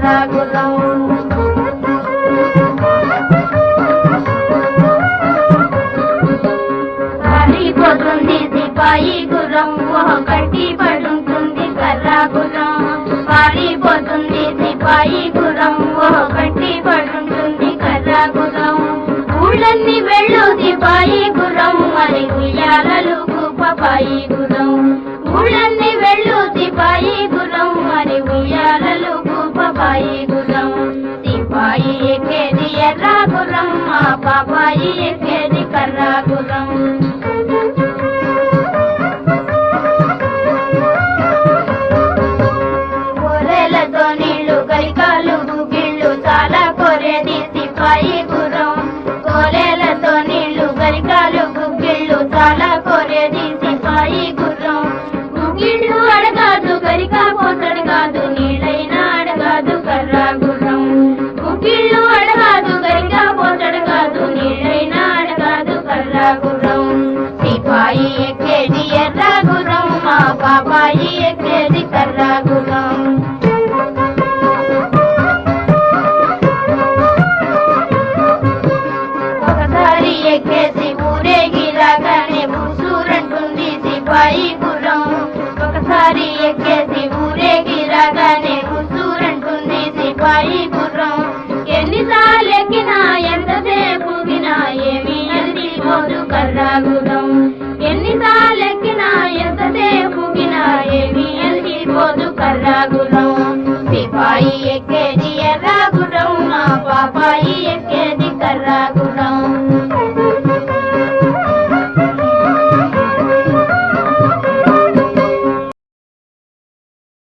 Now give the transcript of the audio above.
సాగుదాం పడిపోతుంది సిపాయి గుర్రం మొహ కట్టి పడుతుంది కర్రా గుర్రం పారిపోతుంది సిపాయి గుర్రం కట్టి పడుతుంది కర్రా గుర్రం ఊళ్ళన్ని వెళ్ళు సిపాయి ఎర్ర గుర్రమ్మ బాబాయి ఎక్కేది స్థాయి గుర్రం ఎన్నిసార్లు ఎక్కినా ఎంతసేపు వినా ఏమి ఎల్లి పోదు కర్రాగు.